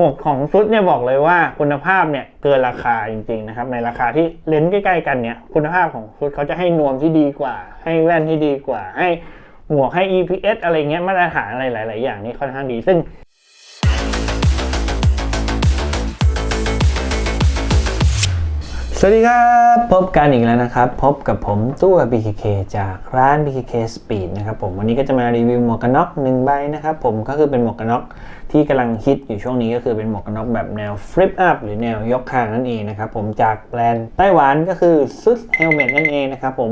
หมวกของซุดเนี่ยบอกเลยว่าคุณภาพเนี่ยเกินราคาจริงๆนะครับในราคาที่เลนส์ใกล้ๆกันเนี่ยคุณภาพของซุดเขาจะให้นวมที่ดีกว่า ให้แว่นที่ดีกว่า ให้หมวกให้ EPS อะไรเงี้ยมาตรฐานอะไรหลาย ๆ อย่างนี่ค่อนข้างดีซึ่งสวัสดีครับ พบกันอีกแล้วนะครับ พบกับผมตู้ BKK จากร้าน BKK Speed นะครับผมวันนี้ก็จะมารีวิวหมวกกันน็อกหนึ่งใบนะครับผมก็คือเป็นหมวกกันน็อก ที่กำลังฮิตอยู่ช่วงนี้ก็คือเป็นหมวกกันน็อกแบบแนว Flip Up หรือแนวยกคางนั่นเองนะครับผมจากแบรนด์ไต้หวันก็คือซุดเฮลเมตนั่นเองนะครับผม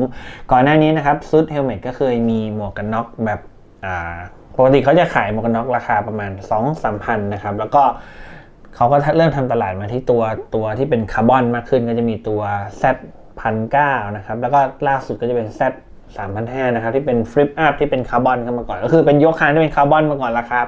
ก่อนหน้านี้นะครับซุดเฮลเมตก็เคยมีหมวกกันน็อกแบบอ่าปกติเขาจะขายหมวกกันน็อกราคาประมาณ 2-3พันนะครับแล้วก็เขาก็เริ่มทำตลาดมาที่ตัวตัวที่เป็นคาร์บอนมากขึ้นก็จะมีตัว Z พันเนะครับแล้วก็ล่าสุดก็จะเป็น Z 3,500นะครับที่เป็นฟลิปอัพที่เป็นคาร์บอนเข้ามาก่อน ก็คือเป็นยกคานที่เป็นคาร์บอนมาก่อนราคา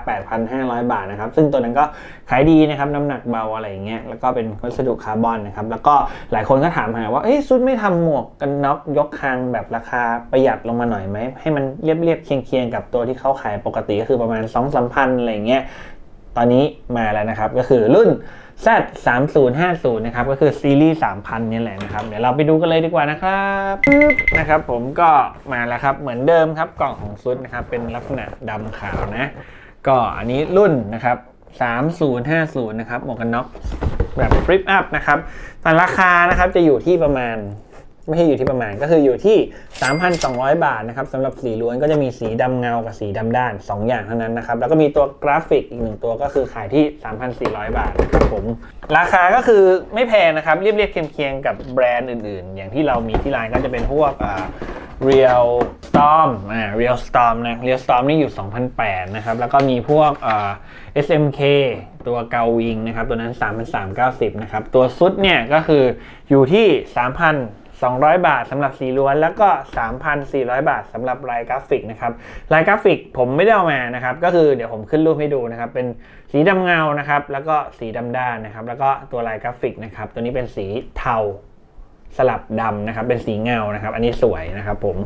8,500 บาทนะครับ ซึ่งตัวนั้นก็ขายดีนะครับน้ำหนักเบาอะไรอย่างเงี้ยแล้วก็เป็นวัสดุคาร์บอนนะครับ แล้วก็หลายคนก็ถามหาว่าเอ้ยซุดไม่ทำหมวกกันน็อกยกคางแบบราคาประหยัดลงมาหน่อยไหมให้มันเรียบเรียบๆเคียงเคียงๆกับตัวที่เขาขายปกติก็คือประมาณ2-3พันอะไรอย่างเงี้ยตอนนี้มาแล้วนะครับก็คือรุ่น Z 3 0 5 0 นะครับก็คือซีรีส์3,000นี่แหละนะครับ เดี๋ยวเราไปดูกันเลยดีกว่านะครับปึ๊บนะครับผมก็มาแล้วครับเหมือนเดิมครับกล่องของซุดนะครับเป็นลักษณะดำขาวนะ ก็อันนี้รุ่นนะครับ3050 นะครับหมวกกันน็อกแบบฟลิปอัพนะครับแต่ราคานะครับจะอยู่ที่ประมาณ ไม่ใช่อยู่ที่ประมาณก็คืออยู่ที่ 3,200 บาทนะครับสำหรับสีล้วนก็จะมีสีดำเงากับสีดำด้าน 2 อย่างเท่านั้นนะครับ แล้วก็มีตัวกราฟิกอีกหนึ่งตัวก็คือขายที่ 3,400 บาทนะครับผม ราคาก็คือไม่แพงนะครับเรียบเรียบๆเคียงๆกับแบรนด์อื่นๆ อย่างที่เรามีที่ร้านก็จะเป็นพวกอ่า Real Storm อ่า Real Storm นะ Real Storm นี่อยู่ 2,008 นะครับ แล้วก็มีพวกอ่า SMK ตัวเกาวิงนะครับ ตัวนั้น 3,390 นะครับ ตัวซุดเนี่ยก็คืออยู่ที่ 200 บาทสำหรับสีล้วน แล้วก็ 3,400 บาทสำหรับลายกราฟิกนะครับลายกราฟิกผมไม่ได้เอามานะครับ ก็คือเดี๋ยวผมขึ้นรูปให้ดูนะครับ เป็นสีดำเงานะครับ แล้วก็สีดำด้านนะครับ แล้วก็ตัวลายกราฟิกนะครับ ตัวนี้เป็นสีเทาสลับดำนะครับ เป็นสีเงานะครับ อันนี้สวยนะครับผม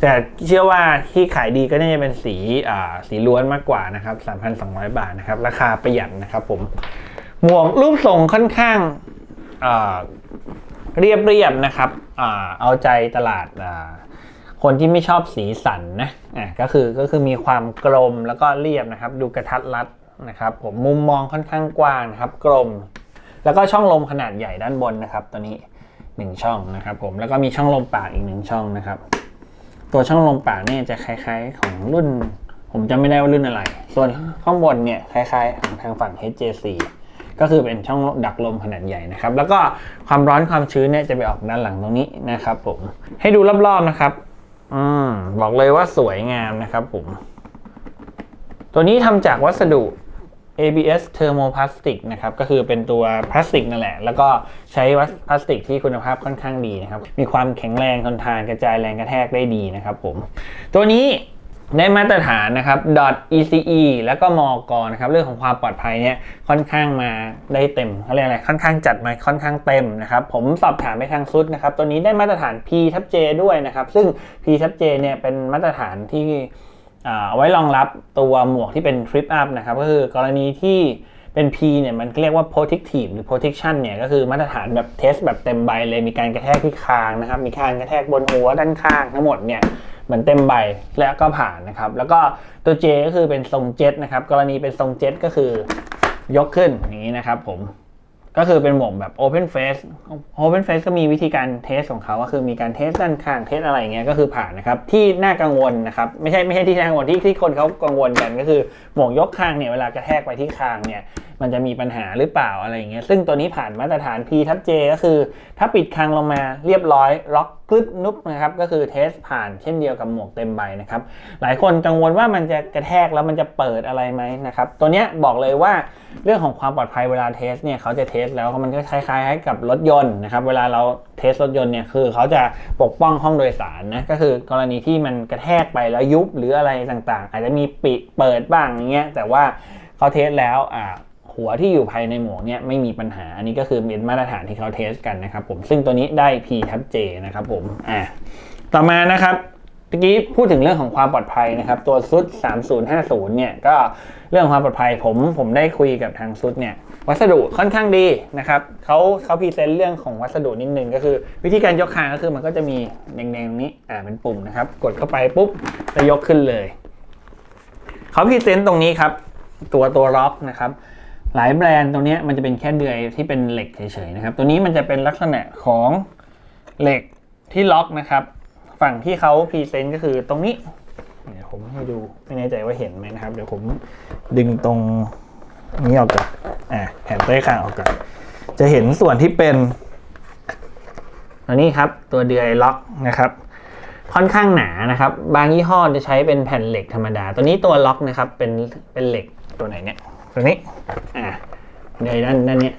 แต่เชื่อว่าที่ขายดีก็น่าจะเป็นสีสีล้วนมากกว่านะครับ 3,200 บาทนะครับ ราคาประหยัดนะครับผม หมวกรูปทรงค่อนข้างเรียบเรียบนะครับ เอาใจตลาดคนที่ไม่ชอบสีสันนะอะก็คือก็คือมีความกลมแล้วก็เรียบนะครับ ดูกระทัดรัดนะครับ ผมมุมมองค่อนข้างกว้างนะครับ กลม แล้วก็ช่องลมขนาดใหญ่ด้านบนนะครับ ตัวนี้หนึ่งช่องนะครับ ผมแล้วก็มีช่องลมปากอีกหนึ่งช่องนะครับ ตัวช่องลมปากเนี่ยจะคล้าย ๆ ของรุ่น ผมจำไม่ได้ว่ารุ่นอะไร ส่วนข้างบนเนี่ยคล้าย ๆ ของทางฝั่ง HJC ก็คือเป็นช่องดักลมขนาดใหญ่นะครับ แล้วก็ความร้อนความชื้นเนี่ยจะไปออกด้านหลังตรงนี้นะครับผมให้ดูรอบๆนะครับอืมบอกเลยว่าสวยงามนะครับผมตัวนี้ทำจากวัสดุ ABS thermoplastic นะครับ ก็คือเป็นตัวพลาสติกนั่นแหละ แล้วก็ใช้วัสพลาสติกที่คุณภาพค่อนข้างดีนะครับ มีความแข็งแรงทนทานกระจายแรงกระแทกได้ดีนะครับผม ตัวนี้ ได้มาตรฐานนะครับ .ece แล้วก็มกนะครับเรื่องของความปลอดภัยเนี่ยค่อนข้างมาได้เต็มเขาเรียกอะไรค่อนข้างจัดมาค่อนข้างเต็มนะครับ ผมสอบถามไปทางซุดนะครับ ตัวนี้ได้มาตรฐาน P ทับ J ด้วยนะครับ ซึ่ง P ทับ J เนี่ยเป็นมาตรฐานที่เอาไว้รองรับตัวหมวกที่เป็น Trip Up นะครับก็คือกรณีที่เป็น P เนี่ยมันเรียกว่า protective หรือ protection เนี่ยก็คือมาตรฐานแบบเทสแบบเต็มใบเลยมีการกระแทกที่คางนะครับมีการกระแทกบนหัวด้านข้างทั้งหมดเนี่ย เหมือนเต็มใบแล้วก็ผ่านนะครับ แล้วก็ตัว J ก็คือเป็นทรงเจ็ตนะครับ กรณีเป็นทรงเจ็ตก็คือยกขึ้นอย่างนี้นะครับผมก็คือเป็นหมวกแบบ Open Face Open Face ก็มีวิธีการเทสของเขาก็คือมีการเทสด้านข้างเทสอะไรอย่างเงี้ยก็คือผ่านนะครับ ที่น่ากังวลนะครับไม่ใช่ไม่ใช่ที่น่ากังวลที่ที่คนเขากังวลกันก็คือหมวกยกข้างเนี่ยเวลากระแทกไปที่คางเนี่ย มันจะมีปัญหาหรือเปล่าอะไรอย่างเงี้ยซึ่งตัวนี้ผ่านมาตรฐาน P ทับ J ก็คือ ถ้าปิดคางลงมาเรียบร้อยล็อกกลึบนุบนะครับก็คือเทสผ่านเช่นเดียวกับหมวกเต็มใบนะครับหลายคนกังวลว่ามันจะกระแทกแล้วมันจะเปิดอะไรไหมนะครับตัวเนี้ยบอกเลยว่าเรื่องของความปลอดภัยเวลาเทสเนี่ยเขาจะเทสแล้วมันก็คล้ายๆให้กับรถยนต์นะครับเวลาเราเทสรถยนต์เนี่ยคือเขาจะปกป้องห้องโดยสารนะก็คือกรณีที่มันกระแทกไปแล้วยุบหรืออะไรต่างๆ อาจจะมีปิเปิดบ้างอย่างเงี้ยแต่ว่าเขาเทสแล้วอ่า หัวที่อยู่ภายในหมวกเนี่ยไม่มีปัญหา อันนี้ก็คือเป็นมาตรฐานที่เขาเทสกันนะครับผมซึ่งตัวนี้ได้ P ทับ J นะครับผมอ่าต่อมานะครับเมื่อกี้พูดถึงเรื่องของความปลอดภัยนะครับ ตัวซุด3050 เนี่ยก็เรื่องความปลอดภัยผมผมได้คุยกับทางซุดเนี่ยวัสดุค่อนข้างดีนะครับเขาเขาพรีเซนต์เรื่องของวัสดุนิดนึงก็คือ วิธีการยกคางก็คือมันก็จะมีแดงๆตรงนี้อ่าเป็นปุ่มนะครับ กดเข้าไปปุ๊บจะยกขึ้นเลยเขาพรีเซนต์ตรงนี้ครับ ตัวตัวล็อกนะครับ หลายแบรนด์ตรงนี้มันจะเป็นแค่เดือยที่เป็นเหล็กเฉยๆนะครับ ตัวนี้มันจะเป็นลักษณะของเหล็กที่ล็อกนะครับ ฝั่งที่เขาพรีเซนต์ก็คือตรงนี้เดี๋ยวผมให้ดูไม่แน่ใจว่าเห็นไหมนะครับ เดี๋ยวผมดึงตรงนี้ออกก่อนอ่าแผ่นใต้คางออกก่อนจะเห็นส่วนที่เป็นตัวนี้ครับตัวเดือยล็อกนะครับ ค่อนข้างหนานะครับ บางยี่ห้อจะใช้เป็นแผ่นเหล็กธรรมดา ตัวนี้ตัวล็อกนะครับเป็นเป็นเหล็กตัวไหนเนี่ย ตัวนี้อ่าในด้านด้านนี้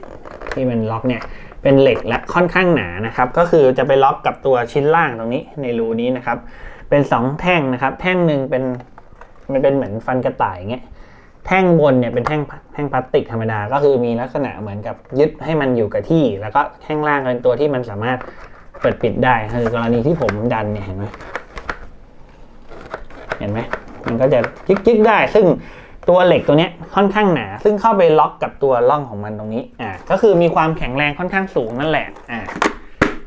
ที่มันล็อกเนี่ยเป็นเหล็กและค่อนข้างหนานะครับ ก็คือจะไปล็อกกับตัวชิ้นล่างตรงนี้ในรูนี้นะครับ เป็นสองแท่งนะครับ แท่งหนึ่งเป็นมันเป็นเหมือนฟันกระต่ายเงี้ยแท่งบนเนี่ยเป็นแท่งแท่งพลาสติกธรรมดา ก็คือมีลักษณะเหมือนกับยึดให้มันอยู่กับที่ แล้วก็แท่งล่างเป็นตัวที่มันสามารถเปิดปิดได้คือกรณีที่ผมดันเนี่ยเห็นไหมเห็นไหมมันก็จะยิกๆได้ซึ่ง ตัวเหล็กตัวเนี้ยค่อนข้างหนา ซึ่งเข้าไปล็อกกับตัวร่องของมันตรงนี้อ่าก็คือมีความแข็งแรงค่อนข้างสูงนั่นแหละอ่า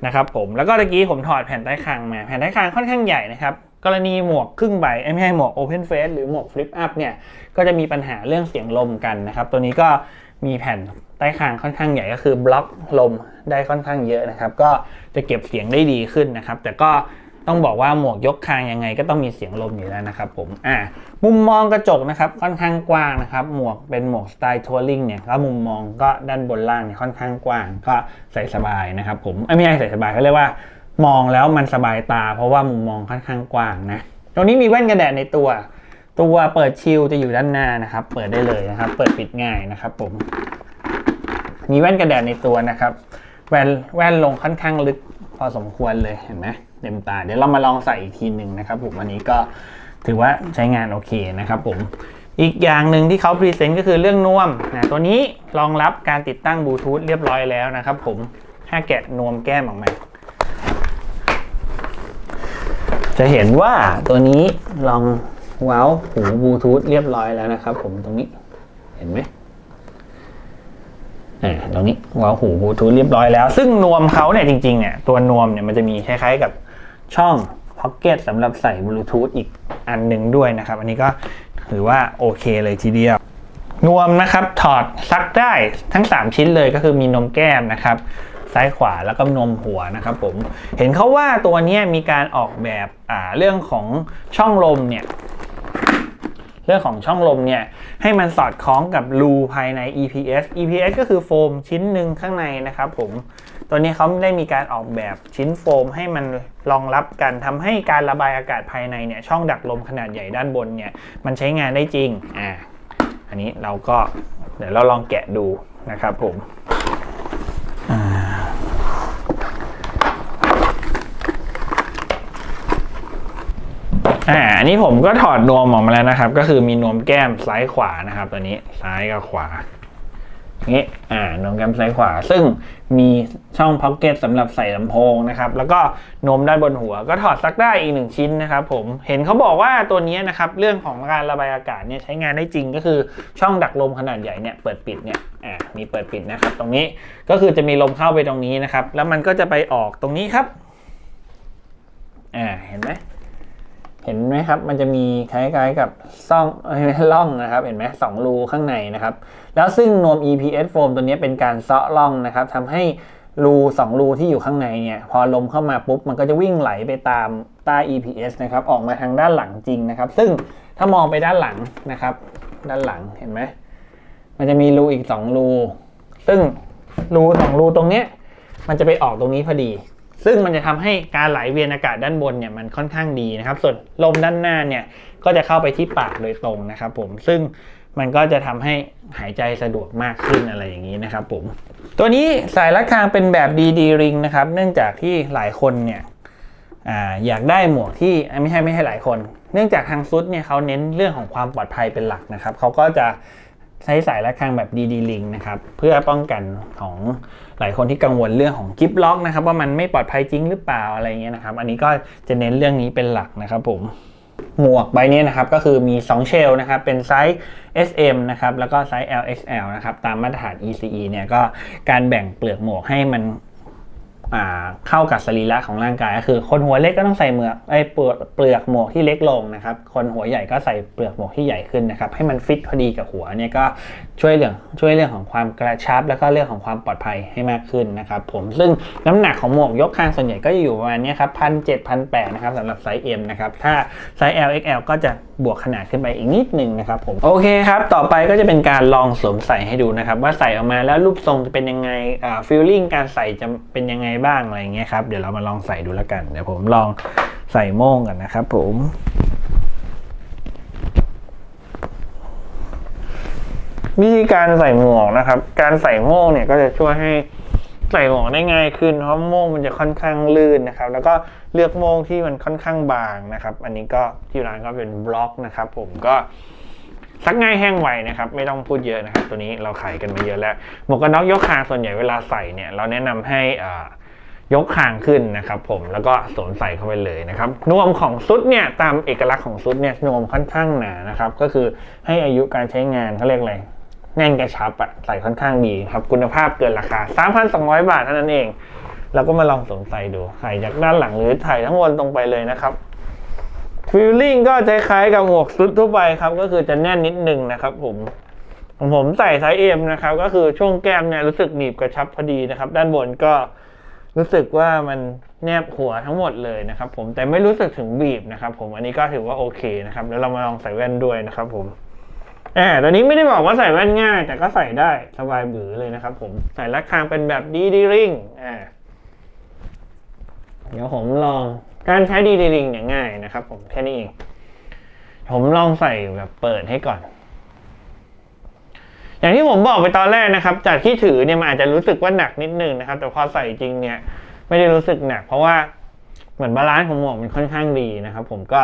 นะครับผมแล้วก็ตะกี้ผมถอดแผ่นใต้คางมา แผ่นใต้คางค่อนข้างใหญ่นะครับกรณีหมวกครึ่งใบเอ้ยไม่ใช่หมวก Open Face หรือหมวก Flip Up เนี่ยก็จะมีปัญหาเรื่องเสียงลมกันนะครับ ตัวนี้ก็มีแผ่นใต้คางค่อนข้างใหญ่ก็คือบล็อกลมได้ค่อนข้างเยอะนะครับ ก็จะเก็บเสียงได้ดีขึ้นนะครับ แต่ก็ ต้องบอกว่าหมวกยกคางยังไงก็ต้องมีเสียงลมอยู่แล้วนะครับผมอ่ามุมมองกระจกนะครับค่อนข้างกว้างนะครับหมวกเป็นหมวกสไตล์ทัวริงเนี่ยก็มุมมองก็ด้านบนล่างเนี่ยค่อนข้างกว้างก็ใส่สบายนะครับผมไม่ใช่ใส่สบายเขาเรียกว่ามองแล้วมันสบายตา เพราะว่ามุมมองค่อนข้างกว้างนะตรงนี้มีแว่นกันแดดในตัว ตัวเปิดชิลจะอยู่ด้านหน้านะครับ เปิดได้เลยนะครับ เปิดปิดง่ายนะครับผมมีแว่นกันแดดในตัวนะครับ แว่นแว่นลงค่อนข้างลึก พอสมควรเลยเห็นไหมเต็มตา เดี๋ยวเรามาลองใส่อีกทีหนึ่งนะครับผมวันนี้ก็ถือว่าใช้งานโอเคนะครับผมอีกอย่างหนึ่งที่เขาพรีเซนต์ก็คือเรื่องนวมนะตัวนี้รองรับการติดตั้งบลูทูธเรียบร้อยแล้วนะครับผมถ้าแกะนวมแก้มออกมา จะเห็นว่าตัวนี้ลองเว้าหูบลูทูธเรียบร้อยแล้วนะครับผมตรงนี้เห็นไหม อ่าตรงนี้เว้าหูบลูทูธเรียบร้อยแล้ว ซึ่งนวมเขาเนี่ยจริงๆเนี่ยตัวนวมเนี่ยมันจะมีคล้ายๆกับช่องพ็อกเก็ตสำหรับใส่บลูทูธอีกอันหนึ่งด้วยนะครับ อันนี้ก็ถือว่าโอเคเลยทีเดียวนวมนะครับถอดซักได้ทั้ง 3 ชิ้นเลยก็คือมีนมแก้มนะครับ ซ้ายขวาแล้วก็นมหัวนะครับผมเห็นเขาว่าตัวนี้มีการออกแบบเรื่องของช่องลมเนี่ย เรื่องของช่องลมเนี่ยให้มันสอดคล้องกับรูภายใน EPS EPS ก็คือโฟมชิ้นหนึ่งข้างในนะครับผมตัวนี้เขาได้มีการออกแบบชิ้นโฟมให้มันรองรับกันทำให้การระบายอากาศภายในเนี่ยช่องดักลมขนาดใหญ่ด้านบนเนี่ยมันใช้งานได้จริงอ่าอันนี้เราก็เดี๋ยวเราลองแกะดูนะครับผม อ่าอันนี้ผมก็ถอดนวมออกมาแล้วนะครับ ก็คือมีนวมแก้มซ้ายขวานะครับ ตัวนี้ซ้ายกับขวานี้อ่านวมแก้มซ้ายขวา ซึ่งมีช่องพ็อกเก็ตสำหรับใส่ลำโพงนะครับ แล้วก็นมด้านบนหัว ก็ถอดซักได้อีกหนึ่งชิ้นนะครับ ผมเห็นเขาบอกว่าตัวนี้นะครับ เรื่องของการระบายอากาศเนี่ยใช้งานได้จริงก็คือช่องดักลมขนาดใหญ่เนี่ยเปิดปิดเนี่ยอ่ามีเปิดปิดนะครับ ตรงนี้ก็คือจะมีลมเข้าไปตรงนี้นะครับ แล้วมันก็จะไปออกตรงนี้ครับอ่าเห็นไหม ห็นไหมครับ มันจะมีคล้ายๆกับซ่องร่องนะครับ เห็นไหมสองรูข้างในนะครับ แล้วซึ่งนวม EPS foam ตัวนี้เป็นการเซาะร่องนะครับทำให้รูสองรูที่อยู่ข้างในเนี่ยพอลมเข้ามาปุ๊บ มันก็จะวิ่งไหลไปตามใต้ EPS นะครับออกมาทางด้านหลังจริงนะครับ ซึ่งถ้ามองไปด้านหลังนะครับ ด้านหลังเห็นไหมมันจะมีรูอีกสองรู ซึ่งรูสองรูตรงเนี้ยมันจะไปออกตรงนี้พอดี ซึ่งมันจะทำให้การไหลเวียนอากาศด้านบนเนี่ยมันค่อนข้างดีนะครับ ส่วนลมด้านหน้าเนี่ยก็จะเข้าไปที่ปากโดยตรงนะครับผมซึ่งมันก็จะทำให้หายใจสะดวกมากขึ้นอะไรอย่างนี้นะครับผม ตัวนี้สายรัดคางเป็นแบบดีดีริงนะครับ เนื่องจากที่หลายคนเนี่ยออยากได้หมวกที่ไม่ใช่ไม่ใช่หลายคน เนื่องจากทางซุดเนี่ยเขาเน้นเรื่องของความปลอดภัยเป็นหลักนะครับเขาก็จะ ใช้สายระฆังแบบ DD Link นะครับเพื่อป้องกันของหลายคนที่กังวลเรื่องของกิฟล็อกนะครับว่ามันไม่ปลอดภัยจริงหรือเปล่าอะไรเงี้ยนะครับ อันนี้ก็จะเน้นเรื่องนี้เป็นหลักนะครับผมหมวกใบนี้นะครับก็คือมี 2 เชลนะครับเป็นไซส์ SM นะครับแล้วก็ไซส์ LXL นะครับตามมาตรฐาน ECE เนี่ยก็การแบ่งเปลือกหมวกให้มัน เข้ากับสรีระของร่างกายก็คือ คนหัวเล็กก็ต้องใส่เมือกไอ้เปลือกเปลือกหมวกที่เล็กลงนะครับ คนหัวใหญ่ก็ใส่เปลือกหมวกที่ใหญ่ขึ้นนะครับ ให้มันฟิตพอดีกับหัวเนี่ยก็ช่วยเรื่องช่วยเรื่องของความกระชับ แล้วก็เรื่องของความปลอดภัยให้มากขึ้นนะครับผมซึ่งน้ำหนักของหมวกยกข้างส่วนใหญ่ก็อยู่ประมาณนี้ครับพันเจ็ดพันแปดนะครับสำหรับไซส์ M นะครับถ้าไซส์ LXL ก็จะบวกขนาดขึ้นไปอีกนิดหนึ่งนะครับผมโอเคครับต่อไปก็จะเป็นการลองสวมใส่ให้ดูนะครับว่าใส่ออกมาแล้วรูปทรงจะเป็นยังไงอ่าฟีลลิ่งการใส่จะเป็นยังไงบ้างอะไรอย่างเงี้ยครับ เดี๋ยวเรามาลองใส่ดูแล้วกัน เดี๋ยวผมลองใส่โม่งกันนะครับ ผมวิธีการใส่หมวกนะครับ การใส่โม่งเนี่ยก็จะช่วยให้ใส่หมวกได้ง่ายขึ้นเพราะโม่งมันจะค่อนข้างลื่นนะครับ แล้วก็เลือกโม่งที่มันค่อนข้างบางนะครับ อันนี้ก็ที่ร้านก็เป็นบล็อกนะครับ ผมก็ซักง่ายแห้งไวนะครับ ไม่ต้องพูดเยอะนะครับ ตัวนี้เราขายกันมาเยอะแล้วหมวกกันน็อกยกคางส่วนใหญ่เวลาใส่เนี่ย เราแนะนำให้อ่า ยกคางขึ้นนะครับผมแล้วก็สวมใส่เข้าไปเลยนะครับนวมของซุดเนี่ยตามเอกลักษณ์ของซุดเนี่ยนวมค่อนข้างหนานะครับก็คือให้อายุการใช้งานเขาเรียกอะไรแน่นกระชับอะใส่ค่อนข้างดีครับคุณภาพเกินราคา 3,200 บาทเท่านั้นเองเราก็มาลองสวมใส่ดูใส่จากด้านหลังหรือถ่ายทั้งวนตรงไปเลยนะครับฟีลลิ่งก็จะคล้ายกับหมวกซุดทั่วไปครับก็คือจะแน่นนิดนึงนะครับผมผมใส่ไซส์เอ็มนะครับก็คือช่วงแก้มเนี่ยรู้สึกหนีบกระชับพอดีนะครับ ด้านบนก็ รู้สึกว่ามันแนบหัวทั้งหมดเลยนะครับ ผมแต่ไม่รู้สึกถึงบีบนะครับ ผมอันนี้ก็ถือว่าโอเคนะครับแล้วเรามาลองใส่แว่นด้วยนะครับ ผมอ่าตอนนี้ไม่ได้บอกว่าใส่แว่นง่าย แต่ก็ใส่ได้สบายบือเลยนะครับ ผมใส่ระฆังเป็นแบบดีดีริงอ่าเดี๋ยวผมลองการใช้ดีดีริงเนี่ยง่ายนะครับ ผมแค่นี้เองผมลองใส่แบบเปิดให้ก่อน อย่างที่ผมบอกไปตอนแรกนะครับ จากที่ถือเนี่ยมันอาจจะรู้สึกว่าหนักนิดนึงนะครับ แต่พอใส่จริงเนี่ยไม่ได้รู้สึกหนัก เพราะว่าเหมือนบาลานซ์ของหมวกมันค่อนข้างดีนะครับ ผมก็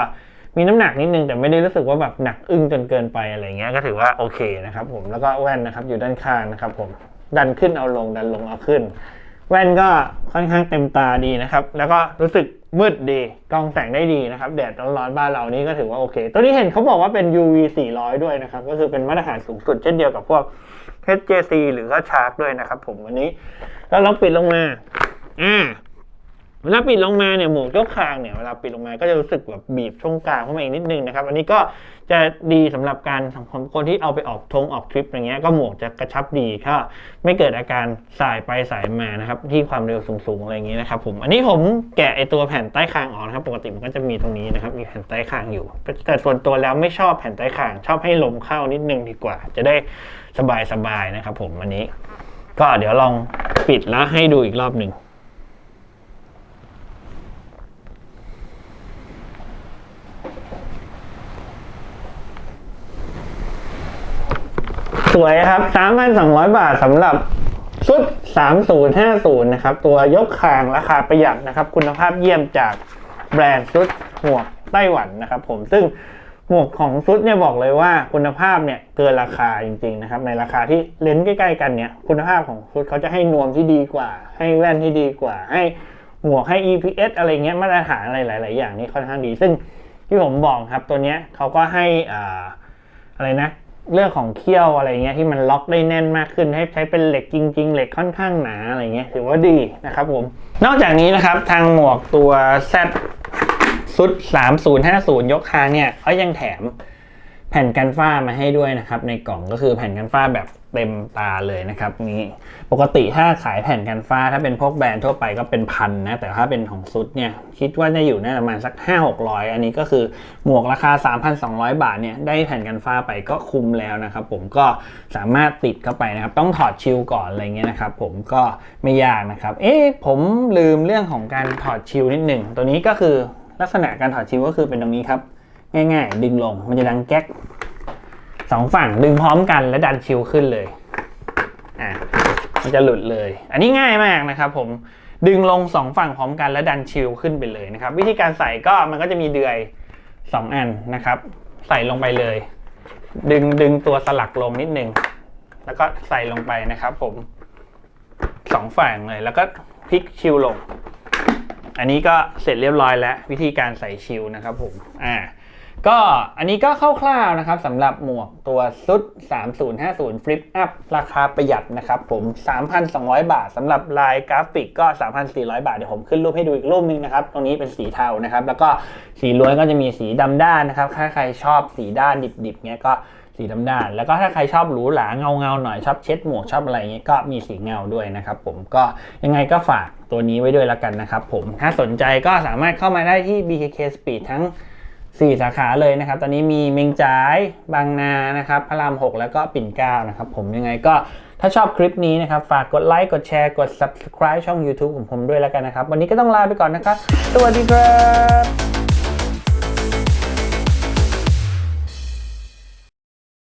มีน้ำหนักนิดนึงแต่ไม่ได้รู้สึกว่าแบบหนักอึ้งจนเกินไปอะไรเงี้ยก็ถือว่าโอเคนะครับ ผมแล้วก็แว่นนะครับ อยู่ด้านข้างนะครับ ผมดันขึ้นเอาลงดันลงเอาขึ้น แว่นก็ค่อนข้างเต็มตาดีนะครับ แล้วก็รู้สึก มืดดีกองแสงได้ดีนะครับ แดดร้อนๆบ้านเรานี้ก็ถือว่าโอเค ตัวนี้เห็นเขาบอกว่าเป็น UV 400 ด้วยนะครับ ก็คือเป็นมาตรฐานสูงสุดเช่นเดียวกับพวก HJC หรือก็ชาร์กด้วยนะครับผมวันนี้แล้วเราปิดลงมาอ่า เวลาปิดลงมาเนี่ยหมวกยกคางเนี่ยเวลาปิดลงมาก็จะรู้สึกแบบบีบช่วงกลางเข้ามาอีกนิดนึงนะครับ อันนี้ก็จะดีสำหรับการของคนที่เอาไปออกทงออกทริปอย่างเงี้ยก็หมวกจะกระชับดีก็ไม่เกิดอาการสายไปสายมานะครับ ที่ความเร็วสูงๆอะไรอย่างเงี้ยนะครับผมอันนี้ผมแกะไอตัวแผ่นใต้คางออกนะครับ ปกติมันก็จะมีตรงนี้นะครับมีแผ่นใต้คางอยู่ แต่ส่วนตัวแล้วไม่ชอบแผ่นใต้คาง ชอบให้ลมเข้านิดนึงดีกว่า จะได้สบายๆนะครับ ผมอันนี้ ก็เดี๋ยวลองปิดแล้วให้ดูอีกรอบหนึ่ง สวยครับ 3,200 บาทสำหรับชุด 3050 นะครับ ตัวยกคางราคาประหยัดนะครับ คุณภาพเยี่ยมจากแบรนด์ชุดหมวกไต้หวันนะครับ ผมซึ่งหมวกของชุดเนี่ยบอกเลยว่าคุณภาพเนี่ยเกินราคาจริงๆนะครับ ในราคาที่เลนส์ใกล้ๆกันเนี่ย คุณภาพของชุดเขาจะให้นวมที่ดีกว่า ให้แว่นที่ดีกว่า ให้หมวกให้ EPS อะไรเงี้ยมาตรฐานอะไรหลาย ๆ อย่างนี่ค่อนข้างดี ซึ่งที่ผมบอกครับตัวเนี้ยเขาก็ให้อ่าอะไรนะ เรื่องของเขี้ยวอะไรเงี้ยที่มันล็อกได้แน่นมากขึ้นให้ใช้เป็นเหล็กจริง ๆ เหล็กค่อนข้างหนาอะไรเงี้ยถือว่าดีนะครับผมนอกจากนี้นะครับทางหมวกตัว Z ซุด3050 ยกคางเนี่ยเขายังแถมแผ่นกันฝ้ามาให้ด้วยนะครับ ในกล่องก็คือแผ่นกันฝ้าแบบ เต็มตาเลยนะครับนี้ปกติถ้าขายแผ่นกันฝ้า ถ้าเป็นพวกแบรนด์ทั่วไปก็เป็นพันนะ แต่ถ้าเป็นของซุดเนี่ย คิดว่าจะอยู่น่าประมาณสัก 5 600 อันนี้ก็คือหมวกราคา 3,200 บาทเนี่ย ได้แผ่นกันฝ้าไปก็คุ้มแล้วนะครับ ผมก็สามารถติดเข้าไปนะครับ ต้องถอดชิลก่อนอะไรเงี้ยนะครับ ผมก็ไม่ยากนะครับ เอ๊ะผมลืมเรื่องของการถอดชิลนิดหนึ่งตัวนี้ก็คือลักษณะการถอดชิลก็คือเป็นตรงนี้ครับ ง่าย ๆ ดึงลงมันจะดังแก๊ก สองฝั่งดึงพร้อมกันแล้วดันชิลขึ้นเลยอะมันจะหลุดเลย อันนี้ง่ายมากนะครับผมดึงลงสองฝั่งพร้อมกันแล้วดันชิลขึ้นไปเลยนะครับ วิธีการใส่ก็มันก็จะมีเดือยสองอันนะครับ ใส่ลงไปเลย ดึงดึงตัวสลักลงนิดนึงแล้วก็ใส่ลงไปนะครับ ผมสองฝั่งเลย แล้วก็พลิกชิวลง อันนี้ก็เสร็จเรียบร้อยแล้ว วิธีการใส่ชิวนะครับ ผมอ่า ก็อันนี้ก็คร่าวๆนะครับสำหรับหมวกตัวซุด 3050 Flip Up ราคาประหยัดนะครับผม 3,200 บาทสำหรับลายกราฟิกก็ 3,400 บาท เดี๋ยวผมขึ้นรูปให้ดูอีกรูปหนึงนะครับ ตรงนี้เป็นสีเทานะครับ แล้วก็สีล้วนก็จะมีสีดำด้านนะครับ ถ้าใครชอบสีด้านดิบๆเงี้ยก็สีดำด้าน แล้วก็ถ้าใครชอบหรูหราเงาเงาๆหน่อยชอบเช็ดหมวกชอบอะไรเงี้ยก็มีสีเงาด้วยนะครับผมก็ยังไงก็ฝากตัวนี้ไว้ด้วยแล้วกันนะครับผมถ้าสนใจก็สามารถเข้ามาได้ที่ BKK Speed ทั้ง 4 สาขาเลยนะครับ ตอนนี้มีเมงจ่าย บางนานะครับ พระราม 6 แล้วก็ปิ่นเกล้านะครับผมยังไงก็ถ้าชอบคลิปนี้นะครับ ฝากกดไลค์กดแชร์กด subscribe ช่อง YouTube ของผมด้วยแล้วกันนะครับ วันนี้ก็ต้องลาไปก่อนนะครับ สวัสดีครับ